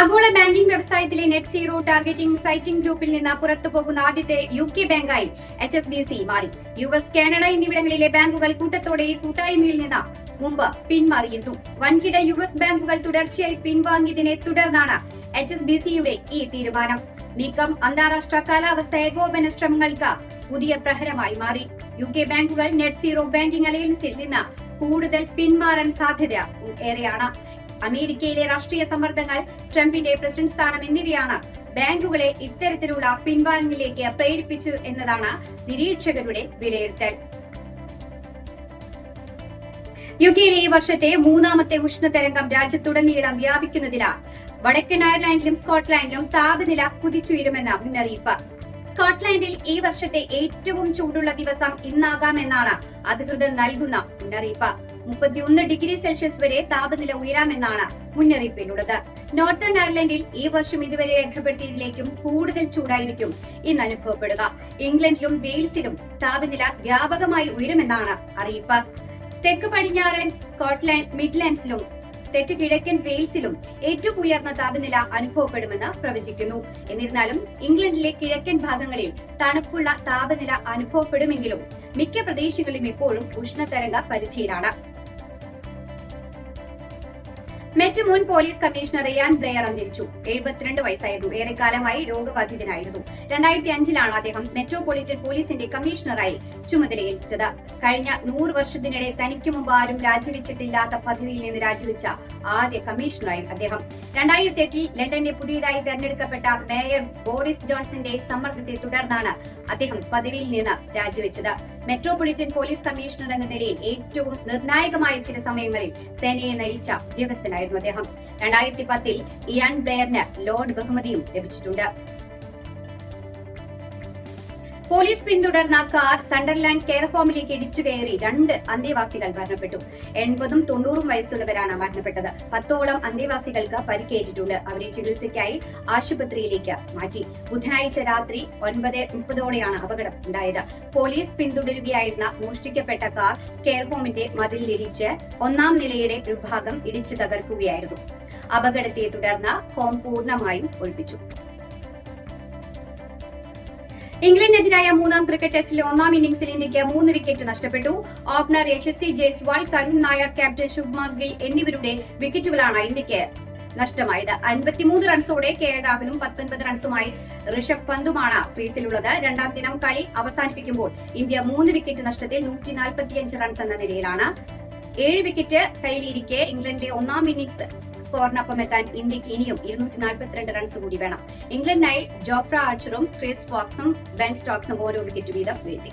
ആഗോള ബാങ്കിംഗ് വ്യവസായത്തിലെ net zero targeting citing ഗ്രൂപ്പിൽ നിന്ന് പുറത്തു പോകുന്ന ആദ്യത്തെ യു കെ ബാങ്കായി എച്ച് എസ് ബി സി മാറി. യു എസ് കാനഡ എന്നിവിടങ്ങളിലെ ബാങ്കുകൾ കൂട്ടത്തോടെ ഈ കൂട്ടായ്മയിൽ നിന്ന് മുമ്പ് പിന്മാറിയിരുന്നു. വൻകിട യു എസ് ബാങ്കുകൾ തുടർച്ചയായി പിൻവാങ്ങിയതിനെ തുടർന്നാണ് എച്ച് എസ് ബി സിയുടെ ഈ തീരുമാനം. നീക്കം അന്താരാഷ്ട്ര കാലാവസ്ഥ ഏകോപന ശ്രമങ്ങൾക്ക് പുതിയ പ്രഹരമായി മാറി. യു കെ ബാങ്കുകൾ നെറ്റ് സീറോ ബാങ്കിംഗ് അലയൻസിൽ നിന്ന് കൂടുതൽ പിന്മാറാൻ സാധ്യത ഏറെയാണ്. അമേരിക്കയിലെ രാഷ്ട്രീയ സമ്മർദ്ദങ്ങൾ ട്രംപിന്റെ പ്രസിഡന്റ് സ്ഥാനം എന്നിവയാണ് ബാങ്കുകളെ ഇത്തരത്തിലുള്ള പിൻവാങ്ങലിലേക്ക് പ്രേരിപ്പിച്ചു എന്നതാണ് നിരീക്ഷകരുടെ വിലയിരുത്തൽ. യു കെയിലെ ഈ വർഷത്തെ മൂന്നാമത്തെ ഉഷ്ണതരംഗം രാജ്യത്തുടനീളം വ്യാപിക്കുന്നതിനാൽ വടക്കൻ അയർലൻഡിലും സ്കോട്ട്ലാൻഡിലും താപനില കുതിച്ചുയരുമെന്ന മുന്നറിയിപ്പ്. സ്കോട്ട്ലാൻഡിൽ ഈ വർഷത്തെ ഏറ്റവും ചൂടുള്ള ദിവസം ഇന്നാകാമെന്നാണ് അധികൃതർ നൽകുന്ന മുന്നറിയിപ്പ്. മുപ്പത്തിയൊന്ന് ഡിഗ്രി സെൽഷ്യസ് വരെ താപനില ഉയരാമെന്നാണ് മുന്നറിയിപ്പിലുള്ളത്. നോർത്തേൺ അയർലൻഡിൽ ഈ വർഷം ഇതുവരെ രേഖപ്പെടുത്തിയതിലേക്കും കൂടുതൽ ചൂടായിരിക്കും ഇന്ന് അനുഭവപ്പെടുക. ഇംഗ്ലണ്ടിലും വെയിൽസിലും താപനില വ്യാപകമായി ഉയരുമെന്നാണ് അറിയിപ്പ്. തെക്ക് പടിഞ്ഞാറൻ സ്കോട്ട്ലാൻഡ് മിഡ്ലാൻഡ്സിലും തെക്ക് കിഴക്കൻ വെയിൽസിലും ഏറ്റവും ഉയർന്ന താപനില അനുഭവപ്പെടുമെന്ന് പ്രവചിക്കുന്നു. എന്നിരുന്നാലും ഇംഗ്ലണ്ടിലെ കിഴക്കൻ ഭാഗങ്ങളിൽ തണുപ്പുള്ള താപനില അനുഭവപ്പെടുമെങ്കിലും മിക്ക പ്രദേശങ്ങളിലും ഇപ്പോഴും ഉഷ്ണതരംഗ പരിധിയിലാണ്. മെറ്റ് മുൻ പോലീസ് കമ്മീഷണർ റിയാൻ ബ്ലെയർ അന്തരിച്ചു. എഴുപത്തിരണ്ട് വയസ്സായിരുന്നു. ഏറെക്കാലമായി രോഗബാധിതനായിരുന്നു. രണ്ടായിരത്തി അഞ്ചിലാണ് അദ്ദേഹം മെട്രോപൊളിറ്റൻ പോലീസിന്റെ കമ്മീഷണറായി ചുമതലയേറ്റത്. കഴിഞ്ഞ നൂറ് വർഷത്തിനിടെ തനിക്ക് മുമ്പ് ആരും രാജിവെച്ചിട്ടില്ലാത്ത പദവിയിൽ നിന്ന് രാജിവെച്ച ആദ്യ കമ്മീഷണറായി അദ്ദേഹം. രണ്ടായിരത്തി എട്ടിൽ ലണ്ടന്റെ പുതിയതായി തെരഞ്ഞെടുക്കപ്പെട്ട മേയർ ബോറിസ് ജോൺസന്റെ സമ്മർദ്ദത്തെ തുടർന്നാണ് അദ്ദേഹം പദവിയിൽ നിന്ന് രാജിവെച്ചത്. മെട്രോപൊളിറ്റൻ പോലീസ് കമ്മീഷണർ എന്ന നിലയിൽ ഏറ്റവും നിർണായകമായ ചില സമയങ്ങളിൽ സേനയെ നയിച്ച ഉദ്യോഗസ്ഥനായിരുന്നു അദ്ദേഹം. രണ്ടായിരത്തി പത്തിൽ ഇയാൻ ബ്ലെയറിന് ലോർഡ് ബഹുമതിയും ലഭിച്ചിട്ടുണ്ട്. പോലീസ് പിന്തുടർന്ന കാർ സണ്ടർലാൻഡ് കെയർ ഹോമിലേക്ക് ഇടിച്ചു കയറി രണ്ട് അന്തേവാസികൾ മരണപ്പെട്ടു. എൺപതും തൊണ്ണൂറും വയസ്സുള്ളവരാണ് മരണപ്പെട്ടത്. പത്തോളം അന്തേവാസികൾക്ക് പരിക്കേറ്റിട്ടുണ്ട്. അവരെ ചികിത്സയ്ക്കായി ആശുപത്രിയിലേക്ക് മാറ്റി. ബുധനാഴ്ച രാത്രി ഒൻപത് മുപ്പതോടെയാണ് അപകടം ഉണ്ടായത്. പോലീസ് പിന്തുടരുകയായിരുന്ന മോഷ്ടിക്കപ്പെട്ട കാർ കെയർ ഹോമിന്റെ മതിലിടിച്ച് ഒന്നാം നിലയുടെ വിഭാഗം ഭാഗം ഇടിച്ചു തകർക്കുകയായിരുന്നു. അപകടത്തെ തുടർന്ന് ഹോം പൂർണമായും ഒഴിപ്പിച്ചു. ഇംഗ്ലണ്ടിനെതിരായ മൂന്നാം ക്രിക്കറ്റ് ടെസ്റ്റിലെ ഒന്നാം ഇന്നിംഗ്സിൽ ഇന്ത്യയ്ക്ക് മൂന്ന് വിക്കറ്റ് നഷ്ടപ്പെട്ടു. ഓപ്പണർ യശസ്വി ജയ്സ്വാൾ കരുൺ നായർ ക്യാപ്റ്റൻ ശുഭ്മാൻ ഗിൽ എന്നിവരുടെ വിക്കറ്റുകളാണ് ഇന്ത്യയ്ക്ക് നഷ്ടമായത്. അൻപത്തിമൂന്ന് റൺസോടെ കെ രാഹുലും പത്തൊൻപത് റൺസുമായി ഋഷഭ് പന്തുമാണ് ക്രീസിലുള്ളത്. രണ്ടാം ദിനം കളി അവസാനിപ്പിക്കുമ്പോൾ ഇന്ത്യ മൂന്ന് വിക്കറ്റ് നഷ്ടത്തിൽ നൂറ്റി റൺസ് എന്ന നിലയിലാണ്. ഏഴ് വിക്കറ്റ് കയ്യിലിരിക്കെ ഇംഗ്ലണ്ടിന്റെ ഒന്നാം ഇന്നിംഗ്സ് സ്കോറിനൊപ്പം എത്താൻ ഇന്ത്യയ്ക്ക് ഇനിയും ഇരുന്നൂറ്റി നാൽപ്പത്തിരണ്ട് റൺസ് കൂടി വേണം. ഇംഗ്ലണ്ടിനായി ജോഫ്ര ആർച്ചറും ക്രിസ് വാക്സും ബെൻ സ്റ്റോക്സും ഓരോ വിക്കറ്റ് വീതം വീഴ്ത്തി.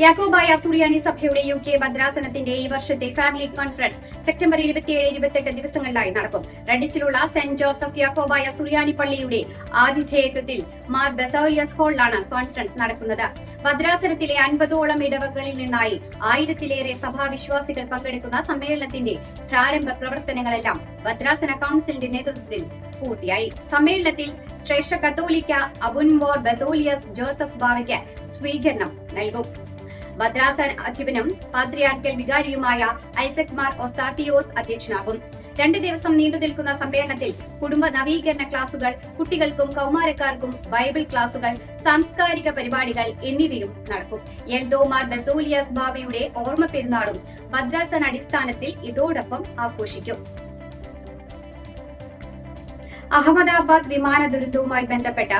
യാക്കോബായ സുറിയാനി സഭയുടെ യു കെ ഭദ്രാസനത്തിന്റെ ഈ വർഷത്തെ ഫാമിലി കോൺഫറൻസ് സെപ്റ്റംബർ ഇരുപത്തിയേഴ് ഇരുപത്തെട്ട് ദിവസങ്ങളിലായി നടക്കും. റെഡിച്ചിലുള്ള സെന്റ് ജോസഫ് യാക്കോബായ സുറിയാനി പള്ളിയുടെ ആതിഥേയത്വത്തിൽ മാർ ബസോലിയസ് ഹാളിലാണ് കോൺഫറൻസ് നടക്കുന്നത്. ഭദ്രാസനത്തിലെ അൻപതോളം ഇടവകളിൽ നിന്നായി ആയിരത്തിലേറെ സഭാവിശ്വാസികൾ പങ്കെടുക്കുന്ന സമ്മേളനത്തിന്റെ പ്രാരംഭ പ്രവർത്തനങ്ങളെല്ലാം ഭദ്രാസന കൌൺസിലിന്റെ നേതൃത്വത്തിൽ പൂർത്തിയായി. സമ്മേളനത്തിൽ ശ്രേഷ്ഠ കത്തോലിക്ക അബുൻമോർ ബസോലിയസ് ജോസഫ് ബാവയ്ക്ക് സ്വീകരണം നൽകും. ഭദ്രാസന അധ്യപനും പാത്രിയാർക്കൽ വികാരിയുമായ ഐസക് മാർ ഒസ്താത്തിയോസ് അധ്യക്ഷനാകും. രണ്ട് ദിവസം നീണ്ടു നിൽക്കുന്ന സമ്മേളനത്തിൽ കുടുംബ നവീകരണ ക്ലാസുകൾ കുട്ടികൾക്കും കൗമാരക്കാർക്കും ബൈബിൾ ക്ലാസുകൾ സാംസ്കാരിക പരിപാടികൾ എന്നിവയും നടക്കും. എൽദോമാർ ബസോലിയസ് ബാബയുടെ ഓർമ്മ പെരുന്നാളും മദ്രാസൻ അടിസ്ഥാനത്തിൽ ഇതോടൊപ്പം ആഘോഷിക്കും. അഹമ്മദാബാദ് വിമാന ദുരന്തവുമായി ബന്ധപ്പെട്ട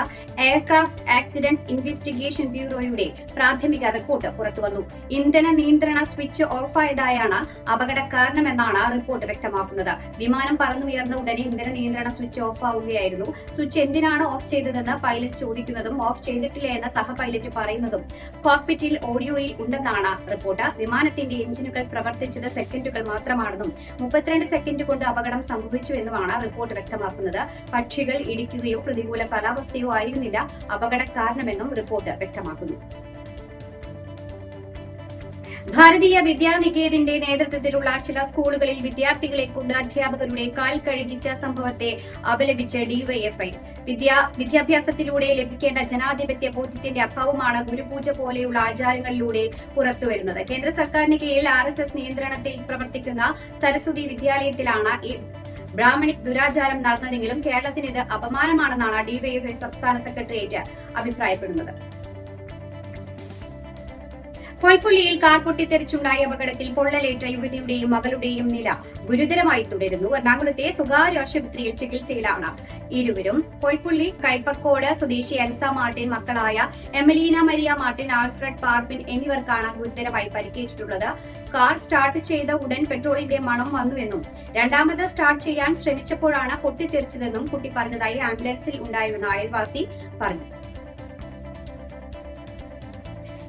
എയർക്രാഫ്റ്റ് ആക്സിഡന്റ്സ് ഇൻവെസ്റ്റിഗേഷൻ ബ്യൂറോയുടെ പ്രാഥമിക റിപ്പോർട്ട് പുറത്തുവന്നു. ഇന്ധന നിയന്ത്രണ സ്വിച്ച് ഓഫായതായാണ് അപകട കാരണമെന്നാണ് റിപ്പോർട്ട് വ്യക്തമാക്കുന്നത്. വിമാനം പറന്നുയർന്ന ഉടനെ ഇന്ധന നിയന്ത്രണ സ്വിച്ച് ഓഫ് ആവുകയായിരുന്നു സ്വിച്ച് എന്തിനാണ് ഓഫ് ചെയ്തതെന്ന് പൈലറ്റ് ചോദിക്കുന്നതും ഓഫ് ചെയ്തിട്ടില്ല എന്ന് സഹ പൈലറ്റ് പറയുന്നതും കോക്പിറ്റിൽ ഓഡിയോയിൽ ഉണ്ടെന്നാണ് റിപ്പോർട്ട്. വിമാനത്തിന്റെ എഞ്ചിനുകൾ പ്രവർത്തിച്ചത് സെക്കൻഡുകൾ മാത്രമാണെന്നും മുപ്പത്തിരണ്ട് സെക്കൻഡ് കൊണ്ട് അപകടം സംഭവിച്ചു എന്നുമാണ് റിപ്പോർട്ട് വ്യക്തമാക്കുന്നത്. പക്ഷികൾ ഇടിക്കുകയോ പ്രതികൂല കാലാവസ്ഥയോ ആയിരുന്നില്ല. അപകട കാരണമെന്നും റിപ്പോർട്ട് വ്യക്തമാക്കുന്നു. ഭാരതീയ വിദ്യാനികേതന്റെ നേതൃത്വത്തിലുള്ള ചില സ്കൂളുകളിൽ വിദ്യാർത്ഥികളെ കൊണ്ട് അധ്യാപകരുടെ കാൽ കഴുകിച്ച സംഭവത്തെ അപലപിച്ച് ഡിവൈഎഫ്ഐ. വിദ്യാ വിദ്യാഭ്യാസത്തിലൂടെ ലഭിക്കേണ്ട ജനാധിപത്യ ബോധ്യത്തിന്റെ അഭാവമാണ് ഗുരുപൂജ പോലെയുള്ള ആചാരങ്ങളിലൂടെ പുറത്തുവരുന്നത്. കേന്ദ്ര സർക്കാരിന് കീഴിൽ ആർ നിയന്ത്രണത്തിൽ പ്രവർത്തിക്കുന്ന സരസ്വതി വിദ്യാലയത്തിലാണ് ബ്രാഹ്മണിക് ദുരാചാരം നടന്നതെങ്കിലും കേരളത്തിന് ഇത് അപമാനമാണെന്നാണ് ഡിവൈഎഫ്ഐ സംസ്ഥാന സെക്രട്ടേറിയറ്റ് അഭിപ്രായപ്പെടുന്നത്. പൊയ്പുള്ളിയിൽ കാർ പൊട്ടിത്തെറിച്ചുണ്ടായ അപകടത്തിൽ പൊള്ളലേറ്റ യുവതിയുടെയും മകളുടെയും നില ഗുരുതരമായി തുടരുന്നു. എറണാകുളത്തെ സ്വകാര്യ ആശുപത്രിയിൽ ചികിത്സയിലാണ് ഇരുവരും. പൊയ്പുള്ളി കൈപ്പക്കോട് സ്വദേശി എൽസ മാർട്ടിൻ മക്കളായ എമലീന മരിയ മാർട്ടിൻ ആൽഫ്രഡ് പാർപ്പിൻ എന്നിവർക്കാണ് ഗുരുതരമായി പരിക്കേറ്റിട്ടുള്ളത്. കാർ സ്റ്റാർട്ട് ചെയ്ത ഉടൻ പെട്രോളിന്റെ മണം വന്നുവെന്നും രണ്ടാമത് സ്റ്റാർട്ട് ചെയ്യാൻ ശ്രമിച്ചപ്പോഴാണ് പൊട്ടിത്തെറിച്ചതെന്നും കുട്ടി പറഞ്ഞതായി ആംബുലൻസിൽ ഉണ്ടായിരുന്ന അയൽവാസി പറഞ്ഞു.